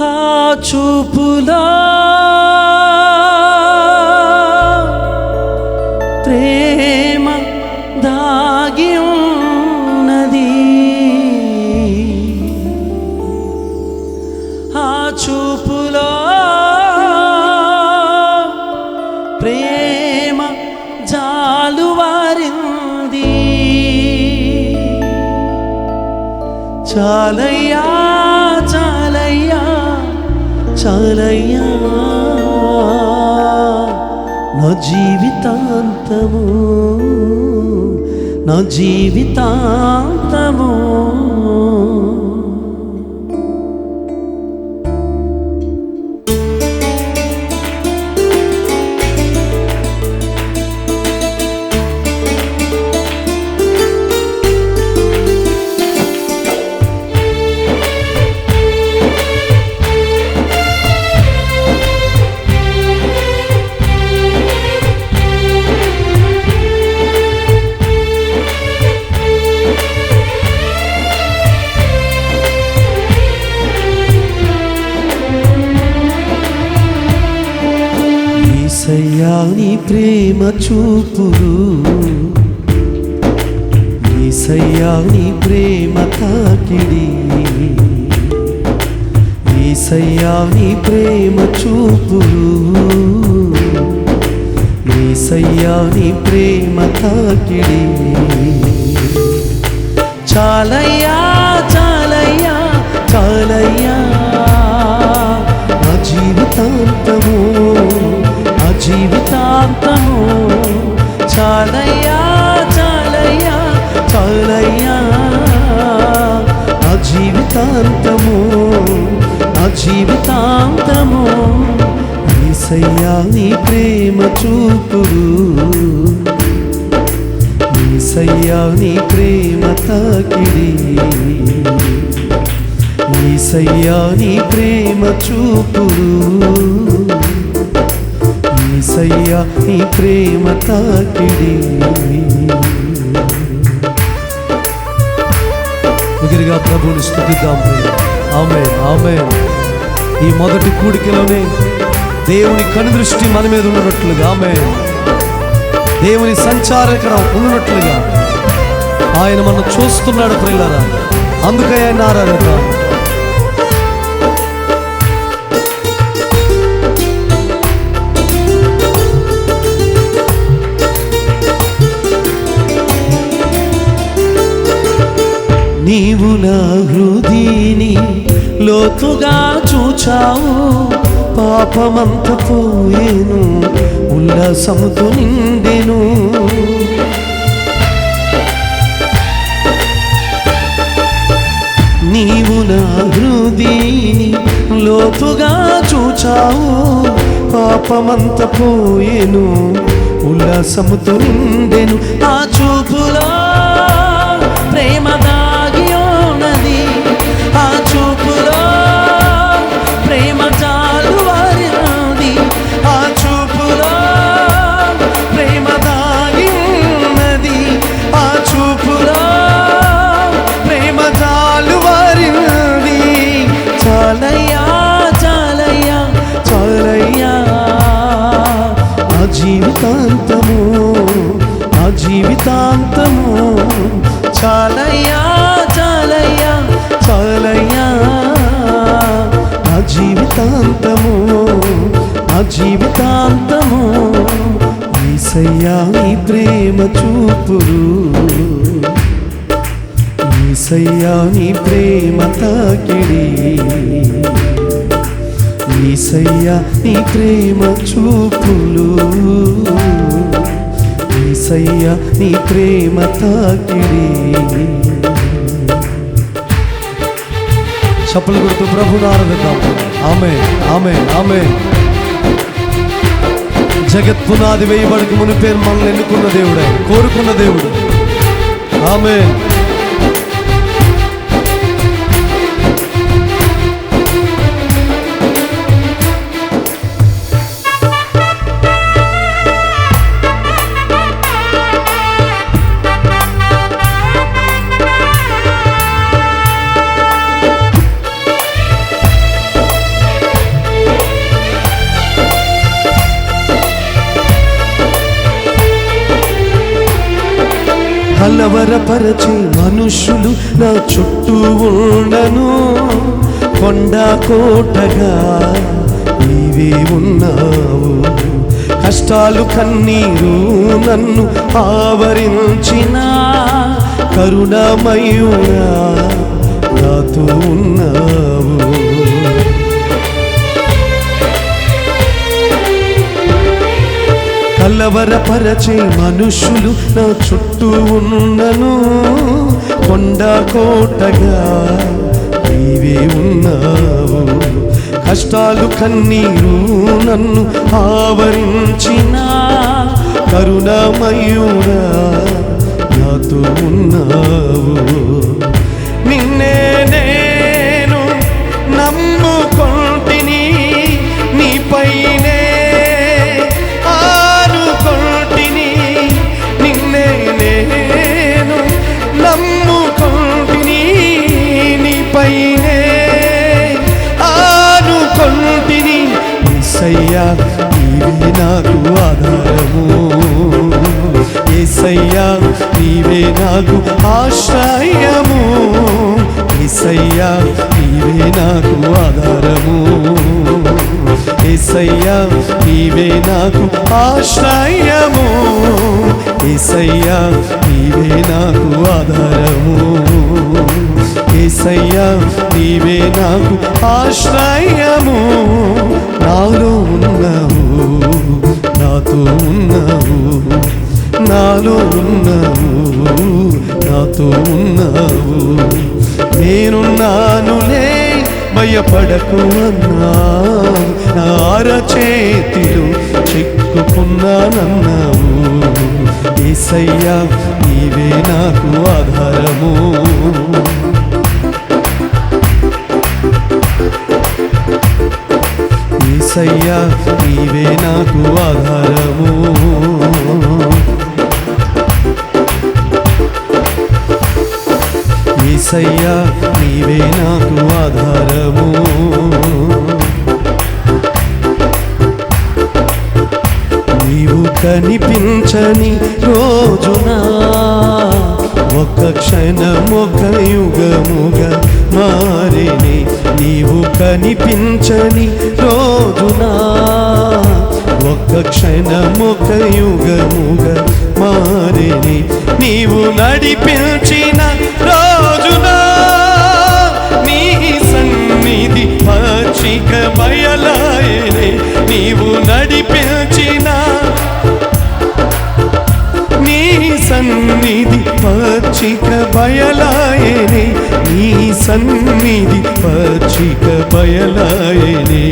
ఆ చూపులా జీవితాంతము నా జీవితాంతము. ప్రేమ చూపురు ఈసయ్యా నీ ప్రేమ తాకిడి. ఈసయ్యా నీ ప్రేమ చూపురు ఈసయ్యా నీ ప్రేమ తాకిడి. చాలయ్యా చాలయ్యా చాలయ్యా. నా జీవితాంతము నా జీవితాంతము చాలయ్యా చాలయ్యా చాలయ్యా. నా జీవితాంతము నా జీవితాంతము. ఈసయ్యా నీ ప్రేమ చూపురు ఈసయ్యా నీ ప్రేమ తాకిడి. ఈసయ్యా నీ ప్రేమ చూపురు ఈసయ్యా నీ ప్రేమ తాకిడి. ఎగిరిగా ప్రభుని స్థుతిద్దాం. ఆమె ఆమె ఈ మొదటి కూడికలోనే దేవుని కనుదృష్టి మన మీద ఉన్నట్లుగా ఆమె దేవుని సంచారకరం ఉన్నట్లుగా ఆయన మనం చూస్తున్నాడు ప్రియులారా. అందుకే ఆయన ఆరాధన నీవు నా హృదిని లోతుగా చూచావు. పాపమంత పోయేను ఉల్లాసముతో నిండెను. నీవు నా హృదిని లోతుగా చూచావు. పాపమంత పోయేను ఉల్లాసముతో నిండెను. ఆ చూ జీవితాంతము ఈసయ్యా నీ ప్రేమ చూపురు ఈసయ్యా నీ ప్రేమ తాకిడి. ఈసయ్యా నీ ప్రేమ చూపులు. ఈసయ్యా నీ ప్రేమ తాకిడి. చప్పలు కొడుతూ ప్రభుని ఆరాధిద్దాం. ఆమె ఆమె ఆమె జగత్ పునాది వేయబడికి మునిపేరు మనల్ని ఎన్నుకున్న దేవుడే కోరుకున్న దేవుడు. ఆమె కలవరపరచే మనుషులు నా చుట్టూ ఉండను. కొండ కోటగా నీవే ఉన్నావు. కష్టాలు కన్నీరు నన్ను ఆవరించిన కరుణమయూరా నాతో ఉన్నావు. కలవరపరచే మనుషులు నా చుట్టూ ఉన్నను. కొండ కోటగా నీవే ఉన్నావు. కష్టాలు కన్నీరు నన్ను ఆవరించిన కరుణమయుడా నాతో ఉన్నావు. ఆధారము. ఏసయ్యా నీవే నాకు ఆశ్రయము. ఏసయ్యా నీవే నాకు ఆధారము. ఏసయ్యా నీవే నాకు ఆశ్రయము. ఏసయ్యా నీవే నాకు ఆధారము. ఏసయ్యా నీవే నాకు ఆశ్రయము. నాలో ఉన్నావు. నాతో ఉన్నావు నాలో ఉన్నావు నాతో ఉన్నావు. నేనున్నానులే భయపడకు అన్నావు. నా చేతిలో చిక్కుకున్నానన్నావు. ఏసయ్యా నీవే నాకు ఆధారము. ఏసయ్యా నీవే నాకు ఆధారము. ఏసయ్యా నీవే నాకు ఆధారము. నీవు కనిపించని రోజున ఒక క్షణం ఒక యుగముగా మారిని నీవు కనిపించని రోజునా? ఒక్క క్షణం యుగముగ మారిని నీవు నడిపించిన రోజునా? నీ సన్నిధి పచ్చిక బయలాయని నీవు నడిపించిన నీ సన్నిధి పచ్చిక బయలా సన్నిధి పచ్చిక బయలాయనే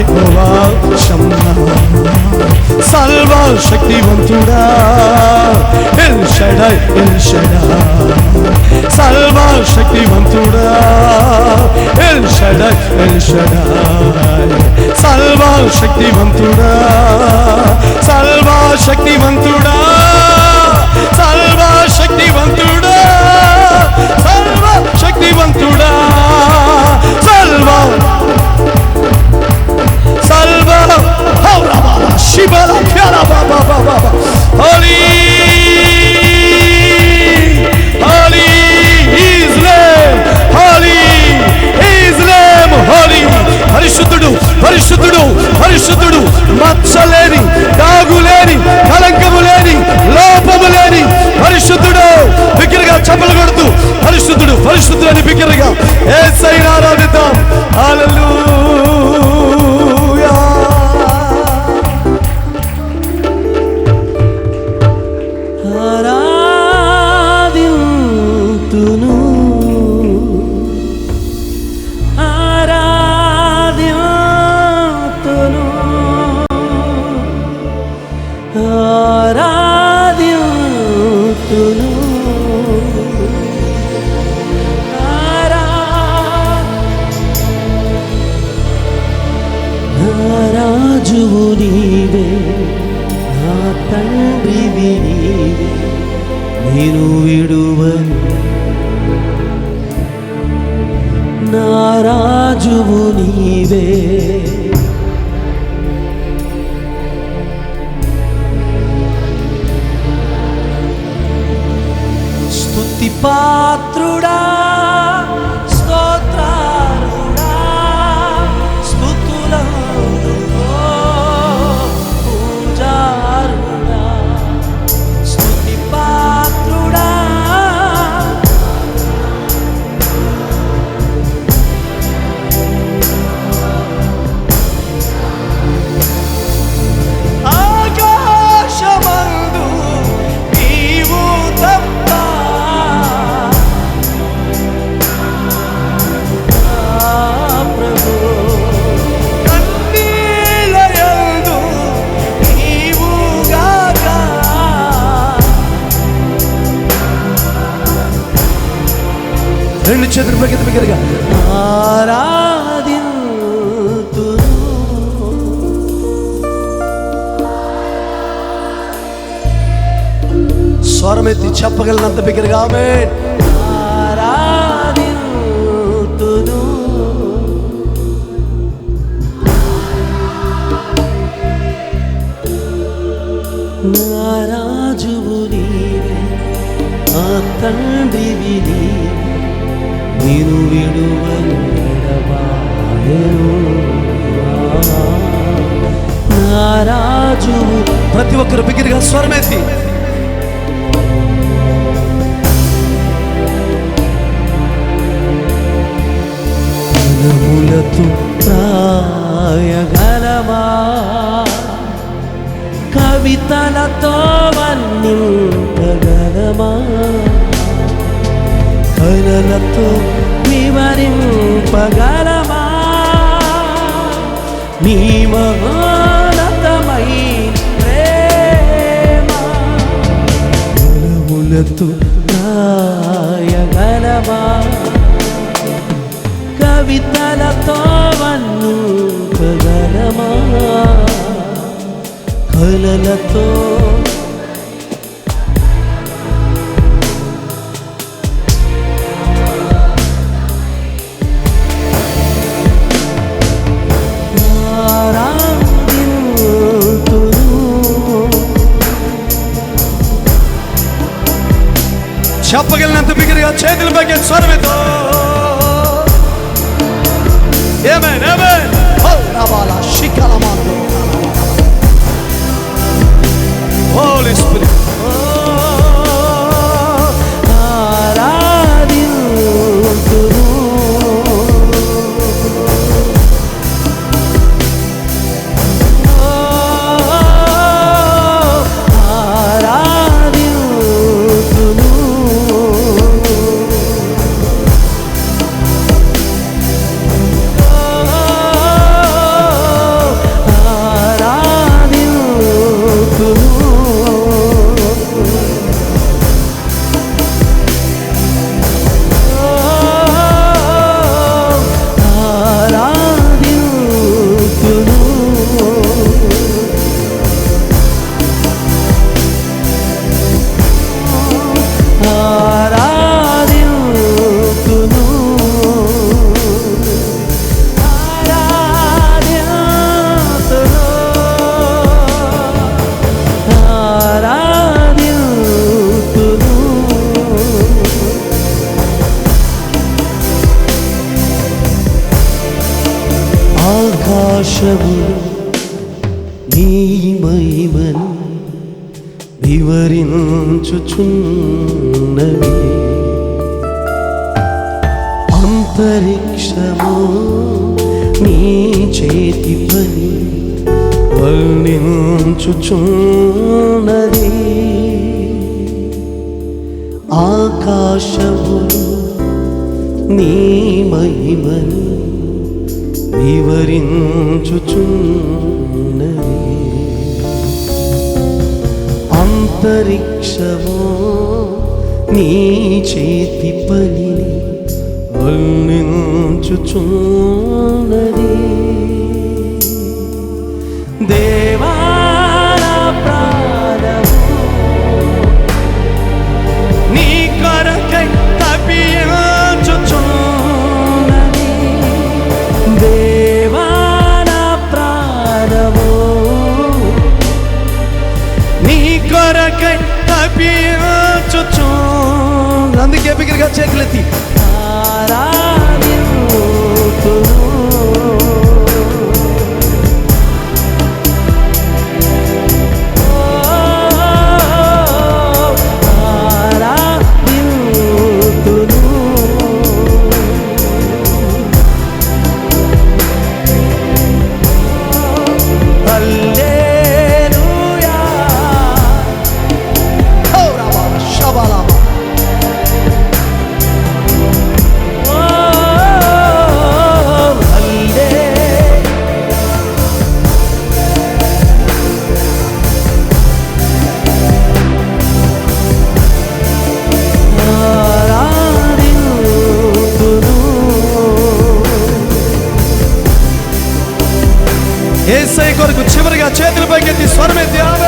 యెహోవా శక్తివంతుడా ఎల్ షడై ఎల్ షడా సర్వ శక్తివంతుడా ఎల్ షడై ఎల్ షడా సర్వ శక్తివంతుడా సర్వ శక్తివంతుడా శక్తివంతుడా సర్వ శక్తివంతుడా రెండు చేతులు పైకి బిగ్గరగా స్వరం ఎత్తి చెప్పగలనంత బిగ్గరగా ఆమె ఆరాధింతును నా రాజువు ఆ తండ్రివి నీవే నేను విడువను ఎడబాయను నా రాజువు ప్రతి ఒక్కరు బిగ్గరగా స్వరమెత్తి మనములతో ప్రాయగలమా కవితలతో వర్ణింపగలమా కలలతో వివరింపగలమా నీ మహానతమై ప్రేమ మనములతో రాయగలమా? కవితలతో వన్నుగలమా కలలతో చెప్పగలిగినంత బిగ్గరగా చేతుల పైకి స్వరమెత్తో ఏమేన్ ఏమేన్ ఓ రాబాల శిఖలమాందో హోలీ వివరించుచున్నవి అంతరిక్షము నీ చేతి పని వర్ణించుచున్నది. ఆకాశములు నీ మహిమను వివరించుచున్న అంతరిక్షమో నీ చేతి పనిని వర్ణించుచున్నది. దేవా ghiaccia eclettica ಬಗ್ಗೆ ಸ್ವರಮೆ ಧ್ಯಾನ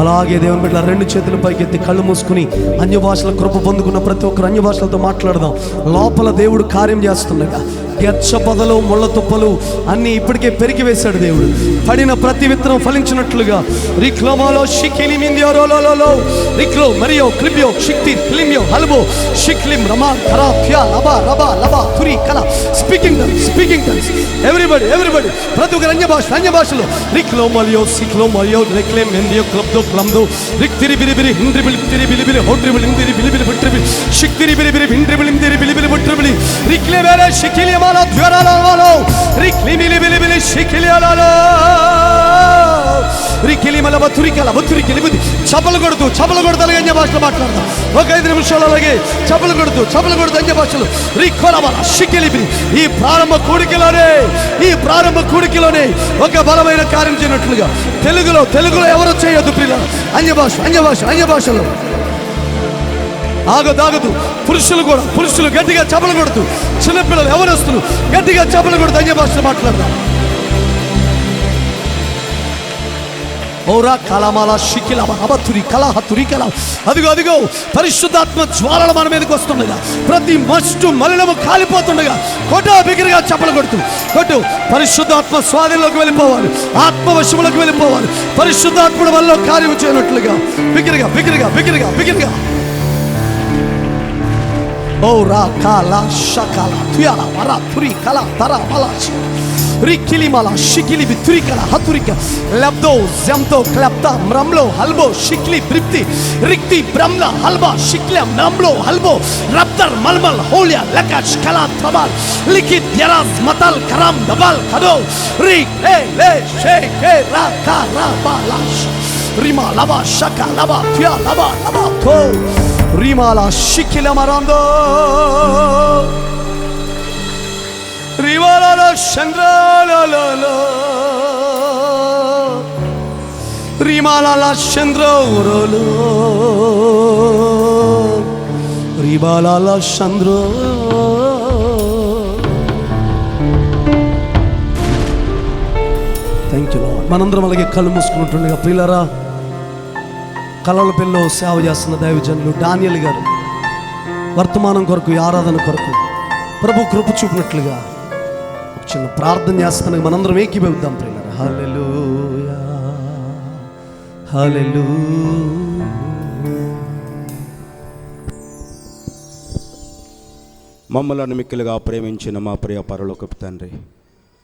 అలాగే దేవుని బిడ్డ రెండు చేతుల పైకెత్తి కళ్ళు మూసుకుని అన్య భాషల కృప పొందుకున్న ప్రతి ఒక్కరు అన్య భాషలతో మాట్లాడదాం. లోపల దేవుడు కార్యం చేస్తుండగా గెచ్చ పొదలు ముళ్ళ తుప్పలు అన్నీ ఇప్పటికే పెరిగి వేశాడు దేవుడు. పడిన ప్రతి విత్తనం ఫలించినట్లుగా. రిక్లోమాలో షికిలి మిందియోరోలో రిక్లో మరియో క్లిబ్యో షిక్తి క్లిమ్యో హల్బో. షిక్లిం రమా ఖరా ఫ్యా లబా రబా లబా తురి కల. Speaking speaking turns everybody everybody ప్రతి ఒక్కరు అన్య భాష అన్య భాషలో. రిక్లో మరియో సిక్లో మలియో రిక్లే మెందియో క్లబ్దో క్లమ్దో రిక్ తిరి బిరి బిరి హిండ్రి బిలి తిరి బిలి బిలి హోట్రి బిలి ఇందిరి బిలి బిలి బిట్రి బిలి. షిక్ తిరి బిరి బిరి హిండ్రి బిలి ఇందిరి బిలి బిలి బిట్రి బిలి. రిక్లే వేరే షికిలి మా రిమాలో జ్వరాలో రిక్లిమి లిబిలి బిలి షికిలియాలో రికిలి మల బతురికల బతురికిలి బుద్ధి చపలు కొడుతూ చపలు కొడుతూ అలాగే అన్య భాషలో మాట్లాడదాం ఒక ఐదు నిమిషాలు అలాగే చపలు కొడుతూ చపలు కొడుతూ అన్య భాషలు రిక్కొల బల షికిలిబి ఈ ప్రారంభ కూడికలోనే ఈ ప్రారంభ కూడికలోనే ఒక బలమైన కార్యం చేయనట్లుగా తెలుగులో తెలుగులో ఎవరు చేయొద్దు ప్రియుల అన్య భాష అన్య భాష అన్య భాషలో ఆగదాగదు. పురుషులు కూడా పురుషులు గట్టిగా చపలు కొడుతూ చిన్నపిల్లలు ఎవరొస్తులు గట్టిగా చపలు కొడుతూ అన్య భాషలో మాట్లాడదాం ఓరా కలమాల షికిల అబతురి కల. కళ అదిగో అదిగో పరిశుద్ధాత్మ జ్వాలలు మన మీదకి వస్తుండగా. ప్రతి మస్టు మలినము కాలిపోతుండగా కొట్టు బిగిరిగా చప్పలు కొడుతూ కొట్టు. పరిశుద్ధాత్మ స్వాధీనంలోకి వెళ్ళిపోవాలి ఆత్మవశములకు వెళ్ళిపోవాలి పరిశుద్ధాత్ముడు వల్ల కార్యం చేయనట్లుగా. బిగిరిగా బిగిరిగా బిగిరిగా బిగిరిగా. ఓ రా కాల షకాల తుయాల వర తురి కల తర మల రికిలి మల షికిలి బిత్రి కల హతురిక లబ్దో జంతో క్లప్త మ్రమ్లో హల్బో షిక్లి బ్రిప్తి రిక్తి బ్రమ్ల హల్బా షిక్ల మ్రమ్లో హల్బో రబ్దర్ మల్మల్ హోలియా లకాష్ కలా త్రబాల్ లిఖిత్ యరాస్ మతల్ కరాం దబాల్ కదో రి లే లే షే కే రా కా రా బాలాష్ రిమా లబా షక లబా త్యా లబా లబా తో రిమాల షికిల మరాందో రిమాల చంద్రాలలో రిమాల చంద్రోరలో రిమాల చంద్రో థ్యాంక్ యూ మనందరం అలాగే కళ్ళు మూసుకున్నట్టుండగా ప్రియులరా కళల పిల్లో సేవ చేస్తున్న దైవజనులు డానియల్ గారు వర్తమానం కొరకు ఆరాధన కొరకు ప్రభు కృప చూపినట్లుగా ఒక చిన్న ప్రార్థన చేస్తానికి మనందరం ఏకీభవిద్దాం ప్రియులరా. హల్లెలూయా హల్లెలూ మమ్మలను మిక్కిలుగా ప్రేమించిన మా ప్రియ పరలోకపు తండ్రి